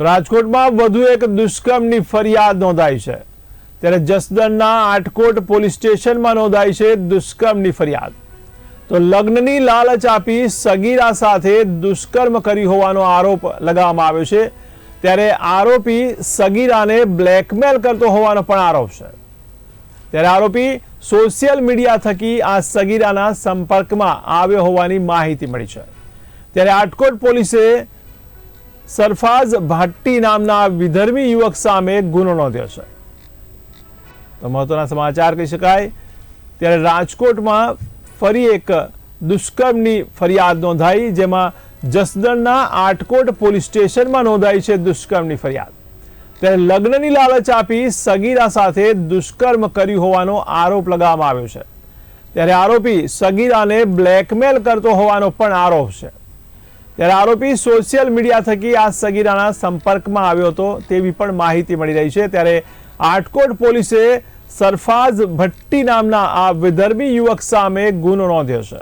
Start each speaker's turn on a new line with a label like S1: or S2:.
S1: રાજકોટમાં વધુ એક દુષ્કર્મની ફરિયાદ નોંધાઈ છે. ત્યારે જસદણના આટકોટ પોલીસ સ્ટેશનમાં નોંધાઈ છે દુષ્કર્મની ફરિયાદ. તો લગ્નની લાલચ આપી સગીરા સાથે દુષ્કર્મ કરી હોવાનો આરોપ લગાવવામાં આવ્યો છે. ત્યારે આરોપી સગીરાને બ્લેકમેલ કરતો હોવાનો પણ આરોપ છે. ત્યારે આરોપી સોશિયલ મીડિયા થકી આ સગીરાના સંપર્કમાં આવ્યો હોવાની માહિતી મળી છે. ત્યારે આટકોટ પોલીસે સરફાઝ ભાટ્ટી નામના વિધર્મી યુવક સામે ગુનો નોંધ્યો છે. તો મહત્વના સમાચાર કહી શકાય, ત્યારે રાજકોટમાં ફરી એક દુષ્કર્મની ફરિયાદ નોંધાઈ, જેમાં જસદણના આટકોટ પોલીસ સ્ટેશનમાં નોંધાઈ છે દુષ્કર્મની ફરિયાદ. ત્યારે લગ્નની લાલચ આપી સગીરા સાથે દુષ્કર્મ કર્યું હોવાનો આરોપ લગાવવામાં આવ્યો છે. ત્યારે આરોપી સગીરાને બ્લેકમેલ કરતો હોવાનો પણ આરોપ છે. ત્યારે આરોપી સોશિયલ મીડિયા થકી આ સગીરાના સંપર્કમાં આવ્યો હતો તેવી પણ માહિતી મળી રહી છે. ત્યારે આટકોટ પોલીસે સરફાઝ ભટ્ટી નામના આ વિધર્મી યુવક સામે ગુનો નોંધ્યો છે.